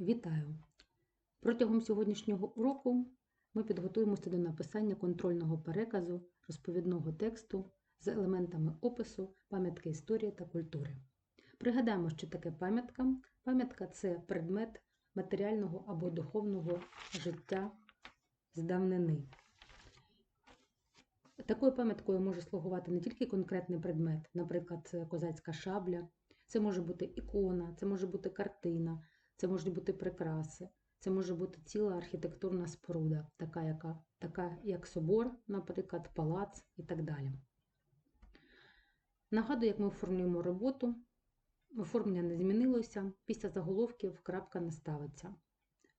Вітаю! Протягом сьогоднішнього уроку ми підготуємося до написання контрольного переказу розповідного тексту з елементами опису, пам'ятки історії та культури. Пригадаємо, що таке пам'ятка. Пам'ятка це предмет матеріального або духовного життя з давнини. Такою пам'яткою може слугувати не тільки конкретний предмет, наприклад, козацька шабля, це може бути ікона, це може бути картина, це можуть бути прикраси, це може бути ціла архітектурна споруда, така, яка, така як собор, наприклад, палац і так далі. Нагадую, як ми оформлюємо роботу. Оформлення не змінилося, після заголовків крапка не ставиться.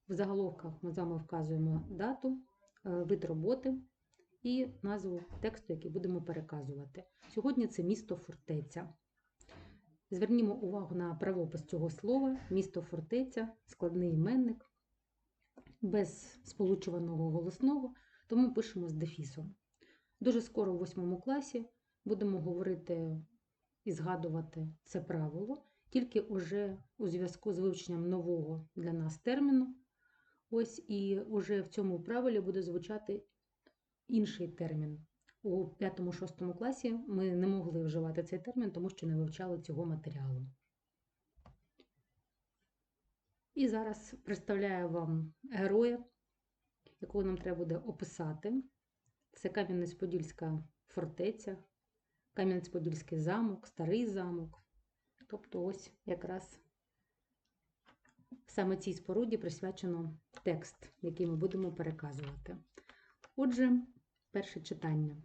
В заголовках ми з вами вказуємо дату, е, вид роботи і назву тексту, який будемо переказувати. Сьогодні це місто фортеця. Звернімо увагу на правопис цього слова: місто фортеця, складний іменник, без сполучуваного голосного, тому пишемо з дефісом. Дуже скоро у восьмому класі будемо говорити і згадувати це правило, тільки уже у зв'язку з вивченням нового для нас терміну. Ось і уже в цьому правилі буде звучати інший термін. У 5-6 класі ми не могли вживати цей термін, тому що не вивчали цього матеріалу. І зараз представляю вам героя, якого нам треба буде описати. Це Кам'янець-Подільська фортеця, Кам'янець-Подільський замок, старий замок. Тобто, ось якраз саме цій споруді присвячено текст, який ми будемо переказувати. Отже, перше читання.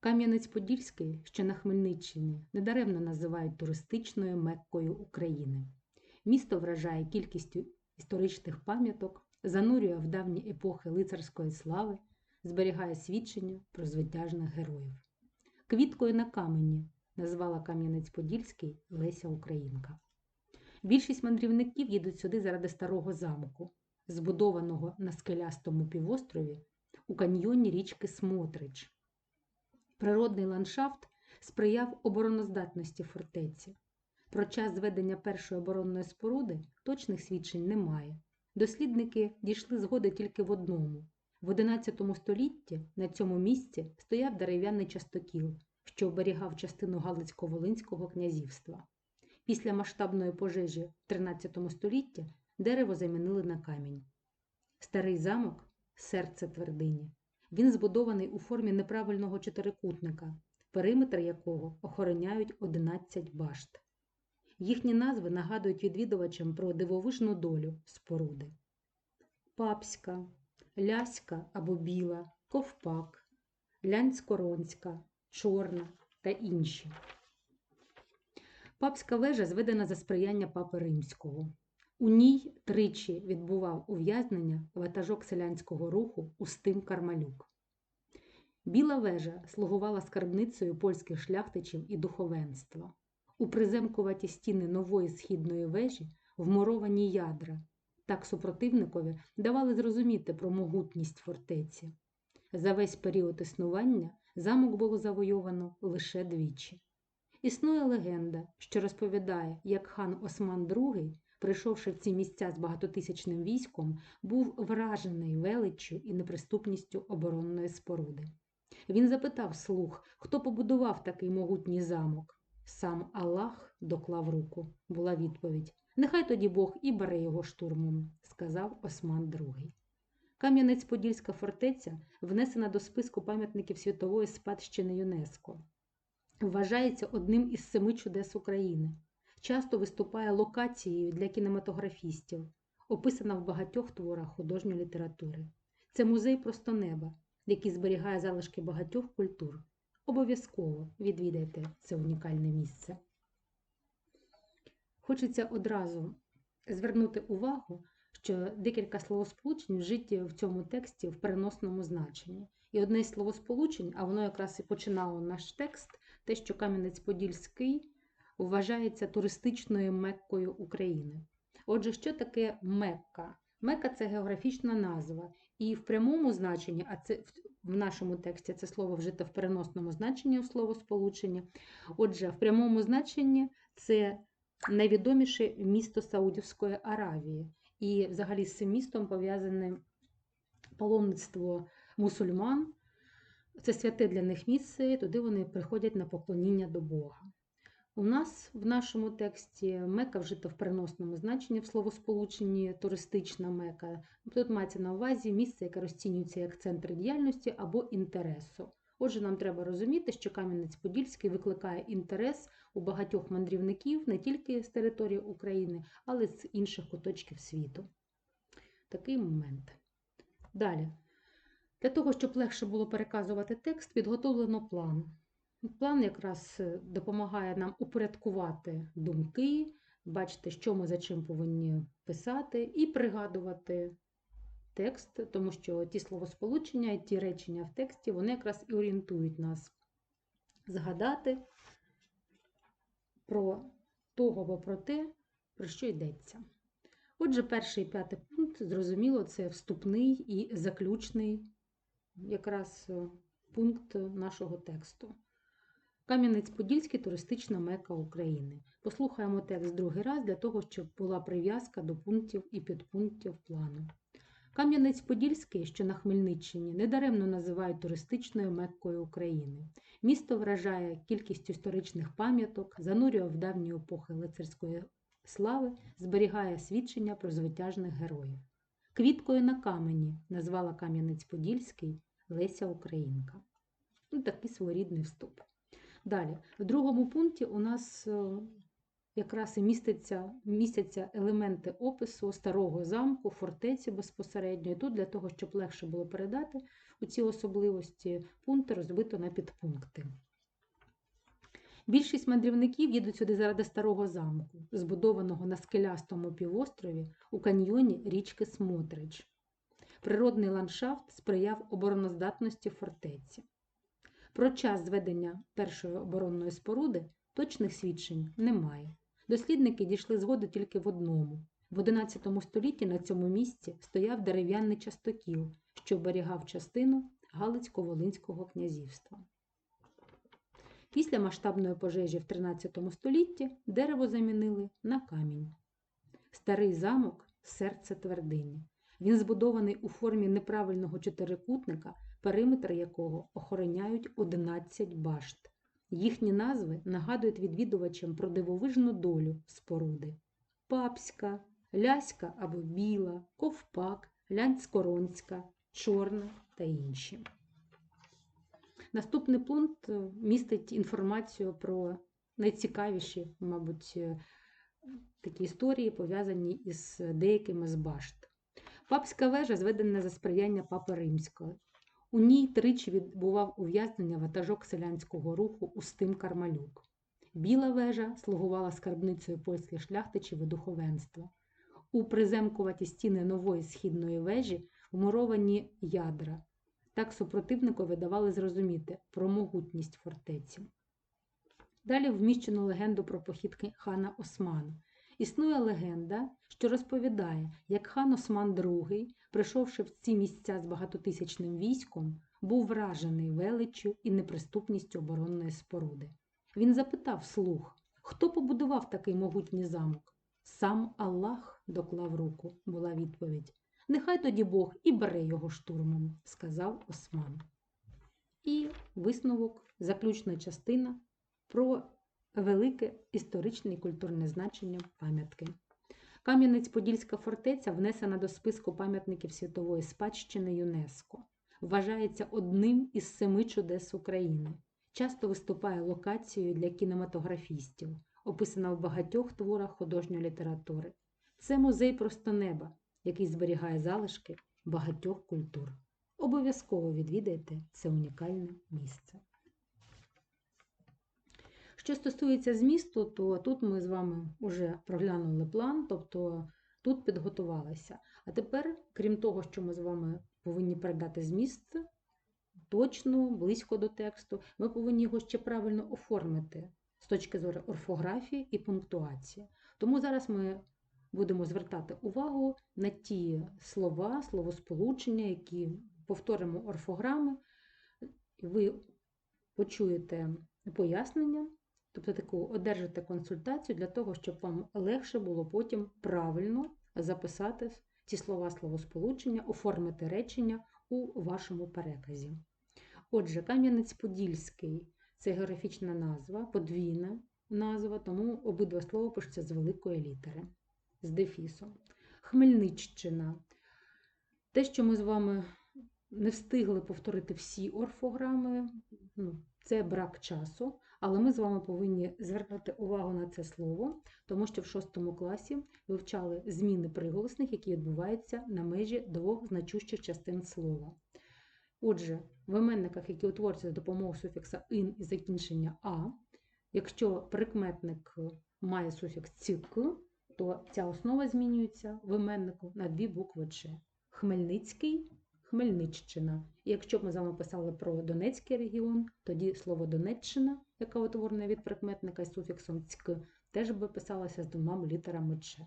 Кам'янець-Подільський, що на Хмельниччині, недаремно називають туристичною Меккою України. Місто вражає кількістю історичних пам'яток, занурює в давні епохи лицарської слави, зберігає свідчення про звитяжних героїв. Квіткою на камені назвала Кам'янець-Подільський Леся Українка. Більшість мандрівників їдуть сюди заради старого замку, збудованого на скелястому півострові у каньйоні річки Смотрич. Природний ландшафт сприяв обороноздатності фортеці. Про час зведення першої оборонної споруди точних свідчень немає. Дослідники дійшли згоди тільки в одному. В XI столітті на цьому місці стояв дерев'яний частокіл, що оберігав частину Галицько-Волинського князівства. Після масштабної пожежі в XIII столітті дерево замінили на камінь. Старий замок серце твердині. Він збудований у формі неправильного чотирикутника, периметр якого охороняють 11 башт. Їхні назви нагадують відвідувачам про дивовижну долю споруди: Папська, Ляська або Біла, Ковпак, Лянськоронська, Чорна та інші. Папська вежа зведена за сприяння папи Римського. У ній тричі відбував ув'язнення ватажок селянського руху Устим Кармалюк. Біла вежа слугувала скарбницею польських шляхтичів і духовенства. У приземкуваті стіни нової східної вежі вмуровані ядра. Так супротивникові давали зрозуміти про могутність фортеці. За весь період існування замок було завойовано лише двічі. Існує легенда, що розповідає, як хан Осман II, прийшовши в ці місця з багатотисячним військом, був вражений величчю і неприступністю оборонної споруди. Він запитав слух, хто побудував такий могутній замок. Сам Аллах доклав руку, була відповідь. Нехай тоді Бог і бере його штурмом, сказав Осман II. Кам'янець-Подільська фортеця внесена до списку пам'ятників світової спадщини ЮНЕСКО. Вважається одним із семи чудес України. Часто виступає локацією для кінематографістів, описана в багатьох творах художньої літератури. Це музей просто неба, який зберігає залишки багатьох культур. Обов'язково відвідайте це унікальне місце. Хочеться одразу звернути увагу, що декілька словосполучень вжиті в цьому тексті в переносному значенні. І одне з словосполучень, а воно якраз і починало наш текст, те, що Кам'янець-Подільський вважається туристичною Меккою України. Отже, що таке Мекка? Мекка це географічна назва, і в прямому значенні, а це в нашому тексті це слово вжите в переносному значенні у словосполученні. Отже, в прямому значенні це найвідоміше місто Саудівської Аравії. І взагалі з цим містом пов'язане паломництво мусульман. Це святе для них місце, туди вони приходять на поклоніння до Бога. У нас в нашому тексті мека вжита в переносному значенні в словосполученні туристична мека. Тут мається на увазі місце, яке розцінюється як центр діяльності або інтересу. Отже, нам треба розуміти, що Кам'янець-Подільський викликає інтерес у багатьох мандрівників не тільки з території України, але й з інших куточків світу. Такий момент. Далі. Для того, щоб легше було переказувати текст, підготовлено план. План якраз е, допомагає нам упорядкувати думки, бачити, що ми за чим повинні писати, і пригадувати текст, тому що ті словосполучення і ті речення в тексті вони якраз і орієнтують нас згадати про того або про те, про що йдеться. Отже, перший і п'ятий пункт, зрозуміло, це вступний і заключний якраз е, пункт нашого тексту. Кам'янець-Подільський туристична мека України. Послухаємо текст другий раз для того, щоб була прив'язка до пунктів і підпунктів плану. Кам'янець-Подільський, що на Хмельниччині, недаремно називають туристичною меккою України. Місто вражає кількістю історичних пам'яток, занурює в давні епохи лицарської слави, зберігає свідчення про звитяжних героїв. Квіткою на камені назвала Кам'янець-Подільський Леся Українка. Ну, Такий своєрідний вступ. Далі, в другому пункті у нас е, якраз і містяться, містяться елементи опису старого замку, фортеці безпосередньо. І тут для того, щоб легше було передати у ці особливості, пункти розбито на підпункти. Більшість мандрівників їдуть сюди заради старого замку, збудованого на скелястому півострові у каньйоні річки Смотрич. Природний ландшафт сприяв обороноздатності фортеці. Про час зведення першої оборонної споруди точних свідчень немає. Дослідники дійшли згоди тільки в одному. В XI столітті на цьому місці стояв дерев'яний частокіл, що оберігав частину Галицько-Волинського князівства. Після масштабної пожежі в XIII столітті дерево замінили на камінь. Старий замок серце твердині. Він збудований у формі неправильного чотирикутника, периметр якого охороняють 11 башт. Їхні назви нагадують відвідувачам про дивовижну долю споруди: папська, ляська або біла, ковпак, лянськоронська, чорна та інші. Наступний пункт е, містить інформацію про найцікавіші, мабуть, е, такі історії, пов'язані із деякими з башт. Папська вежа зведена за сприяння Папи Римського. У ній тричі відбував ув'язнення ватажок селянського руху Устим Кармалюк. Біла вежа слугувала скарбницею польських шляхтичів і духовенства. У приземкуваті стіни нової східної вежі вмуровані ядра. Так супротивникові давали зрозуміти про могутність фортеці. Далі вміщено легенду про похід хана Османа. Існує легенда, що розповідає, як хан Осман II, прийшовши в ці місця з багатотисячним військом, був вражений величчю і неприступністю оборонної споруди. Він запитав слух, хто побудував такий могутній замок? Сам Аллах доклав руку, була відповідь. Нехай тоді Бог і бере його штурмом, сказав Осман. І висновок, заключна частина про велике історичне і культурне значення пам'ятки. Кам'янець-Подільська фортеця внесена до списку пам'ятників світової спадщини ЮНЕСКО. Вважається одним із семи чудес України. Часто виступає локацією для кінематографістів, описана в багатьох творах художньої літератури. Це музей просто неба, який зберігає залишки багатьох культур. Обов'язково відвідайте це унікальне місце. Що стосується змісту, то тут ми з вами вже проглянули план, тобто тут підготувалися. А тепер, крім того, що ми з вами повинні передати зміст точно, близько до тексту, ми повинні його ще правильно оформити з точки зору орфографії і пунктуації. Тому зараз ми будемо звертати увагу на ті слова, словосполучення, які повторимо орфограми, ви почуєте пояснення Тобто таку одержите консультацію для того, щоб вам легше було потім правильно записати ці слова словосполучення, оформити речення у вашому переказі. Отже, Кам'янець-Подільський це географічна назва, подвійна назва, тому обидва слова пишуться з великої літери, з дефісом. Хмельниччина. Те, що ми з вами не встигли повторити всі орфограми, ну, це брак часу, але ми з вами повинні звернути увагу на це слово, тому що в шостому класі вивчали зміни приголосних, які відбуваються на межі двох значущих частин слова. Отже, в іменниках, які утворюються за допомогою суфікса ин і закінчення а, якщо прикметник має суфікс цік, то ця основа змінюється в іменнику на дві букви Ч. Хмельницький, Хмельниччина. І якщо б ми з вами писали про Донецький регіон, тоді слово Донеччина, яка утворена від прикметника з суфіксом цьк, теж би писалося з двома літерами Ч.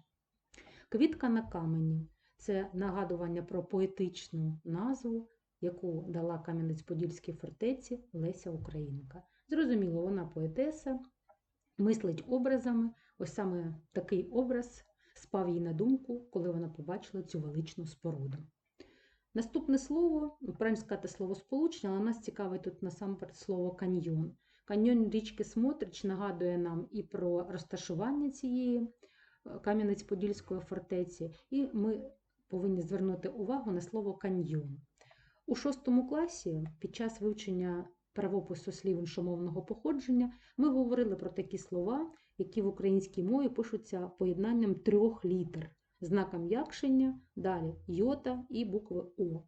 Квітка на камені це нагадування про поетичну назву, яку дала Кам'янець-Подільській фортеці Леся Українка. Зрозуміло, вона поетеса, мислить образами. Ось саме такий образ спав їй на думку, коли вона побачила цю величну споруду. Наступне слово, ну, правильно сказати слово сполучення, але нас цікавить тут насамперед слово каньйон. Каньйон річки Смотрич нагадує нам і про розташування цієї е, Кам'янець-Подільської фортеці, і ми повинні звернути увагу на слово каньйон. У шостому класі під час вивчення правопису слів іншомовного походження ми говорили про такі слова, які в українській мові пишуться поєднанням трьох літер, знаком якшення, далі йота і букви О.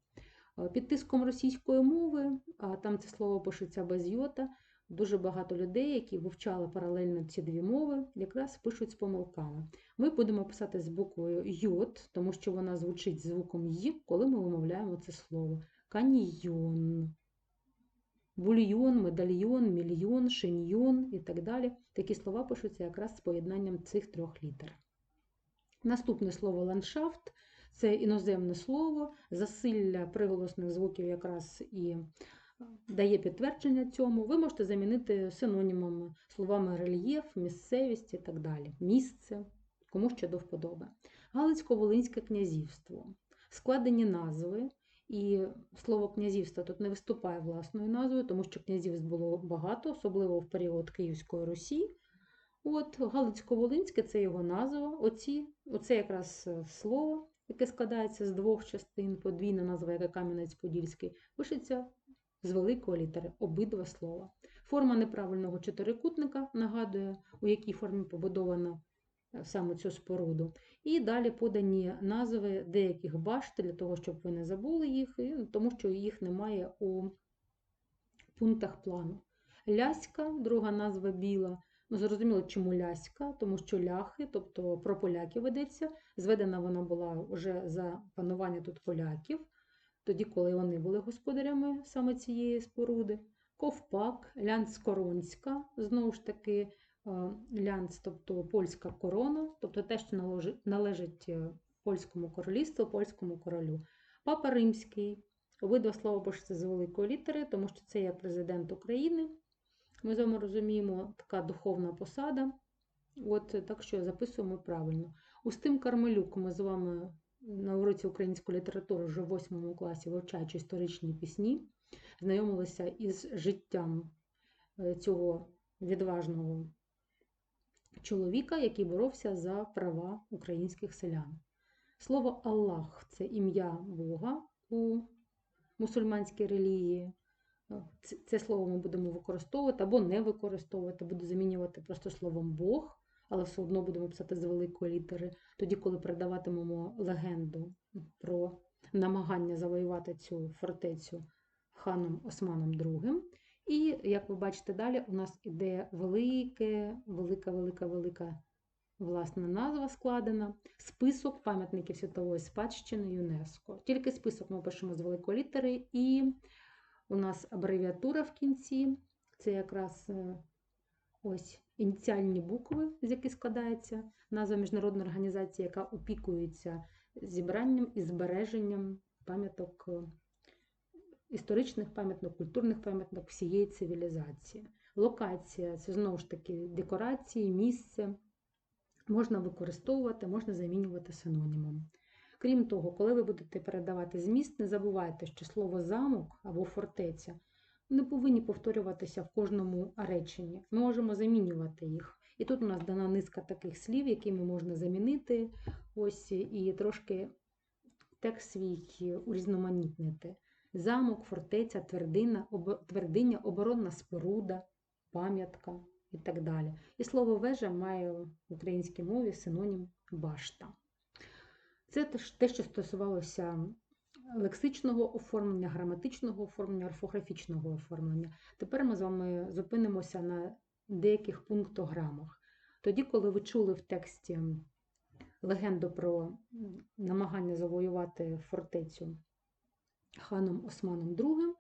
Е, Під тиском російської мови, а там це слово пишеться без йота, дуже багато людей, які вивчали паралельно ці дві мови, якраз пишуть з помилками. Ми будемо писати з буквою йот, тому що вона звучить звуком «й», коли ми вимовляємо це слово. Каньйон бульйон, медальйон, мільйон, шиньйон і так далі. Такі слова пишуться якраз з поєднанням цих трьох літер. Наступне слово ландшафт це іноземне слово, засилля приголосних звуків якраз і е, дає підтвердження цьому. Ви можете замінити синонімами, словами рельєф, місцевість і так далі. Місце, кому що до вподоби. Галицько-Волинське князівство. Складені назви. І слово князівство тут не виступає власною назвою, тому що князівств було багато, особливо в період Київської Русі. От Галицько-Волинське це його назва. Оці, Оце якраз е, слово, яке складається з двох частин, подвійна назва, яка Кам'янець-Подільський, пишеться з великої літери обидва слова. Форма неправильного чотирикутника нагадує, у якій формі побудовано е, саме цю споруду. І далі подані назви деяких башт для того, щоб ви не забули їх, тому що їх немає у пунктах плану. Ляська, друга назва біла. Ну, Зрозуміло, чому ляська, тому що ляхи, тобто про поляків ведеться. Зведена вона була вже за панування тут поляків, тоді, коли вони були господарями саме цієї споруди. Ковпак, Лянськоронська, знову ж таки, лянц, тобто польська корона, тобто те, що належить е, польському королівству, польському королю. Папа Римський. Обидва слова пишуться з великої літери, тому що це є президент України. Ми з вами розуміємо, така духовна посада. От Так що записуємо правильно. Устим Кармелюк ми з вами на уроці української літератури вже в 8 класі, вивчаючи історичні пісні, знайомилися із життям е, цього відважного чоловіка, який боровся за права українських селян. Слово Аллах це ім'я Бога у мусульманській релігії. Це слово ми будемо використовувати або не використовувати, буду замінювати просто словом Бог, але все одно будемо писати з великої літери, тоді, коли передаватимемо легенду про намагання завоювати цю фортецю ханом Османом II. І, як ви бачите, далі у нас іде велике, велика, велика, велика власна назва складена. Список пам'ятників світової спадщини ЮНЕСКО. Тільки список ми пишемо з великої літери, і у нас абревіатура в кінці. Це якраз е, ось ініціальні букви, з яких складається назва міжнародної організації, яка опікується зібранням і збереженням пам'яток історичних пам'яток, культурних пам'яток всієї цивілізації. Локація це знову ж таки декорації, місце. Можна використовувати, можна замінювати синонімом. Крім того, коли ви будете передавати зміст, не забувайте, що слово замок або фортеця не повинні повторюватися в кожному реченні. Ми можемо замінювати їх. І тут у нас дана низка таких слів, якими можна замінити, ось і трошки текст свій урізноманітнити. Замок, фортеця, твердина, об... твердиня, оборонна споруда, пам'ятка і так далі. І слово вежа має в українській мові синонім башта. Це те, що стосувалося лексичного оформлення, граматичного оформлення, орфографічного оформлення. Тепер ми з вами зупинимося на деяких пунктограмах. Тоді, коли ви чули в тексті легенду про намагання завоювати фортецю ханом Османом II,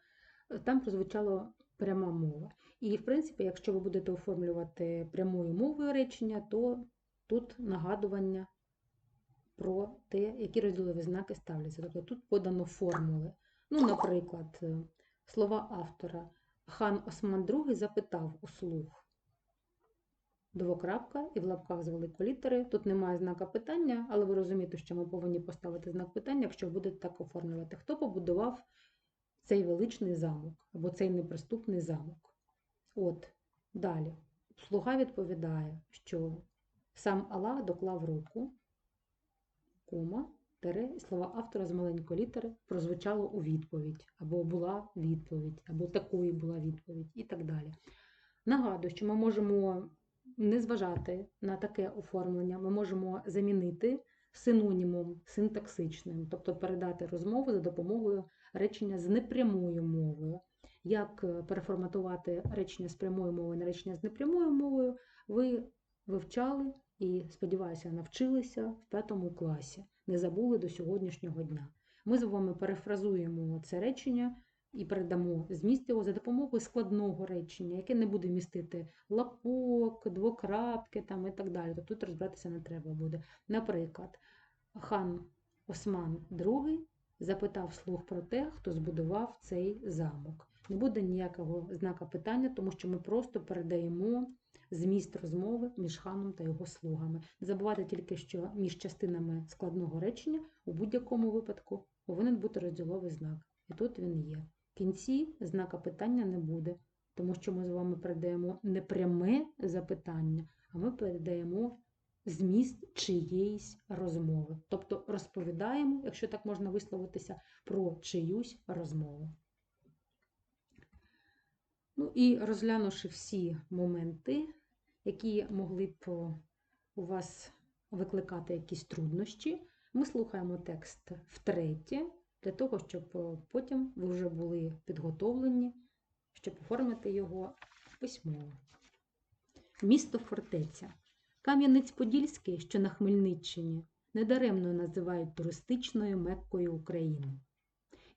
там прозвучала пряма мова. І, в принципі, якщо ви будете оформлювати прямою мовою речення, то тут нагадування про те, які розділові знаки ставляться. Тобто тут подано формули. Ну, наприклад, слова автора. Хан Осман II запитав услуг. Двокрапка і в лапках з великої літери. Тут немає знака питання, але ви розумієте, що ми повинні поставити знак питання, якщо будете так оформлювати. Хто побудував цей величний замок або цей неприступний замок? От, далі. Слуга відповідає, що сам Аллах доклав руку, кома, тере, слова автора з маленької літери прозвучало у відповідь, або була відповідь, або такою була відповідь, і так далі. Нагадую, що ми можемо не зважати на таке оформлення, ми можемо замінити синонімом синтаксичним, тобто передати розмову за допомогою речення з непрямою мовою. Як переформатувати речення з прямою мовою на речення з непрямою мовою, ви вивчали і, сподіваюся, навчилися в п'ятому класі, не забули до сьогоднішнього дня. Ми з вами перефразуємо це речення і передамо зміст його за допомогою складного речення, яке не буде містити лапок, двокрапки там і так далі. Тобто тут розбиратися не треба буде. Наприклад, хан Осман II запитав слух про те, хто збудував цей замок. Не буде ніякого знака питання, тому що ми просто передаємо зміст розмови між ханом та його слугами. Не забувайте тільки, що між частинами складного речення у будь-якому випадку повинен бути розділовий знак. І тут він є. В кінці знака питання не буде, тому що ми з вами передаємо не пряме запитання, а ми передаємо зміст чиєїсь розмови. Тобто розповідаємо, якщо так можна висловитися, про чиюсь розмову. Ну і розглянувши всі моменти, які могли б у вас викликати якісь труднощі, ми слухаємо текст втретє, для того, щоб потім ви вже були підготовлені, щоб оформити його письмово. Місто фортеця. Кам'янець-Подільський, що на Хмельниччині, недаремно називають туристичною Меккою України.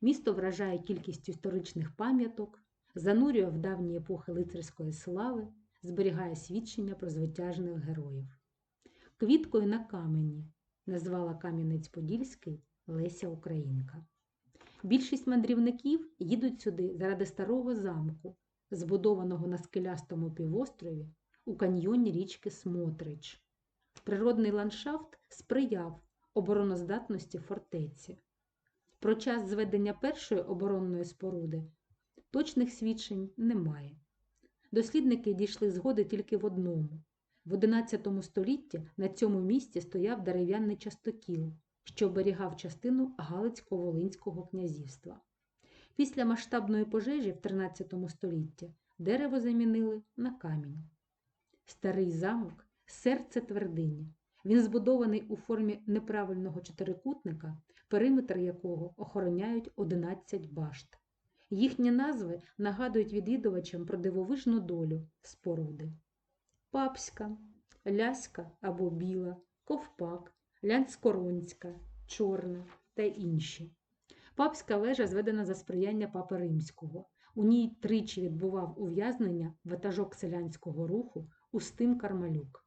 Місто вражає кількістю історичних пам'яток, занурює в давні епохи лицарської слави, зберігає свідчення про звитяжних героїв. Квіткою на камені назвала Кам'янець-Подільський Леся Українка. Більшість мандрівників їдуть сюди заради старого замку, збудованого на скелястому півострові у каньйоні річки Смотрич. Природний ландшафт сприяв обороноздатності фортеці. Про час зведення першої оборонної споруди точних свідчень немає. Дослідники дійшли згоди тільки в одному. В XI столітті на цьому місці стояв дерев'яний частокіл, що оберігав частину Галицько-Волинського князівства. Після масштабної пожежі в XIII столітті дерево замінили на камінь. Старий замок серце твердині. Він збудований у формі неправильного чотирикутника, периметр якого охороняють 11 башт. Їхні назви нагадують відвідувачам про дивовижну долю споруди. Папська, ляська або біла, ковпак, лянськоронська, чорна та інші. Папська вежа зведена за сприяння папи римського. У ній тричі відбував ув'язнення ватажок селянського руху Устим Кармалюк.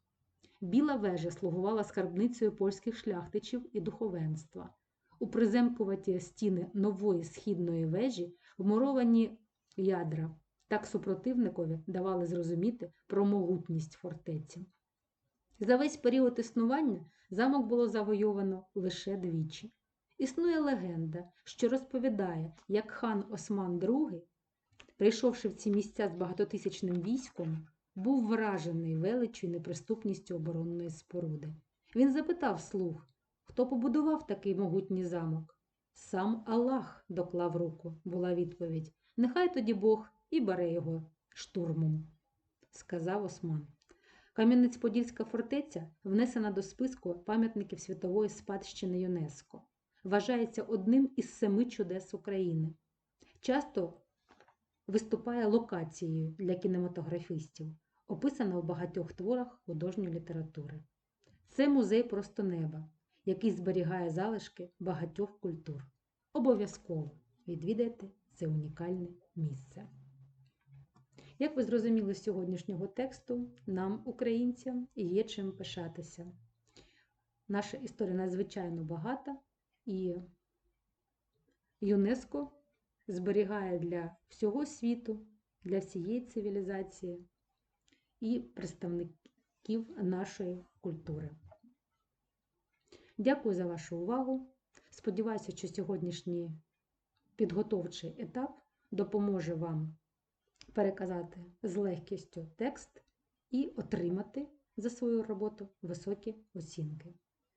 Біла вежа слугувала скарбницею польських шляхтичів і духовенства. У приземкуваті стіни нової східної вежі вмуровані ядра Так супротивникові давали зрозуміти про могутність фортеці. За весь період існування замок було завойовано лише двічі. Існує легенда, що розповідає, як хан Осман II, прийшовши в ці місця з багатотисячним військом, був вражений величчю і неприступністю оборонної споруди. Він запитав слуг, хто побудував такий могутній замок. Сам Аллах доклав руку, була відповідь. Нехай тоді Бог і бере його штурмом, сказав Осман. Кам'янець-Подільська фортеця внесена до списку пам'ятників світової спадщини ЮНЕСКО. Вважається одним із семи чудес України. Часто виступає локацією для кінематографістів, описана в багатьох творах художньої літератури. Це музей просто неба, який зберігає залишки багатьох культур. Обов'язково відвідайте це унікальне місце. Як ви зрозуміли з сьогоднішнього тексту, нам, українцям, є чим пишатися. Наша історія надзвичайно багата, і ЮНЕСКО зберігає для всього світу, для всієї цивілізації і представників нашої культури. Дякую за вашу увагу. Сподіваюся, що сьогоднішній підготовчий етап допоможе вам переказати з легкістю текст і отримати за свою роботу високі оцінки.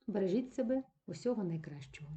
Бережіть себе усього найкращого!